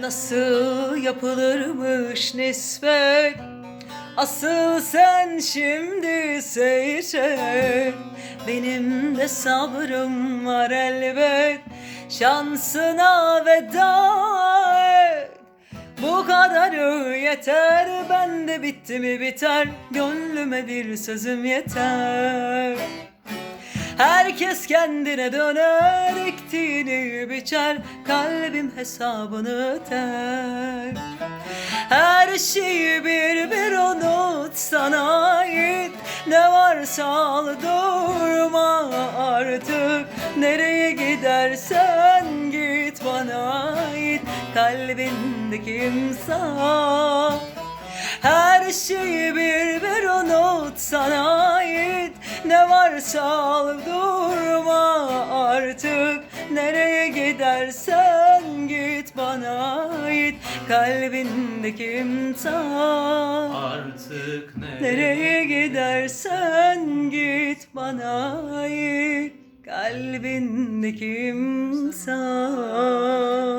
Nasıl yapılırmış nispet Asıl sen şimdi seyret Benim de sabrım var elbet. Şansına veda et. Bu kadarı yeter. Ben de bitti mi biter? Gönlüme bir sözüm yeter Herkes kendine döner ektiğini biçer Kalbim hesabını öder Her şeyi bir bir unut sana ait Ne varsa al durma artık. Nereye gidersen git bana ait Kalbindeki imza. Her şeyi bir bir unut sana Ne varsa al durma artık. Nereye gidersen git bana ait. Kalbindeki imtihan Artık ne? Nereye gidersen git bana ait. Kalbindeki imtihan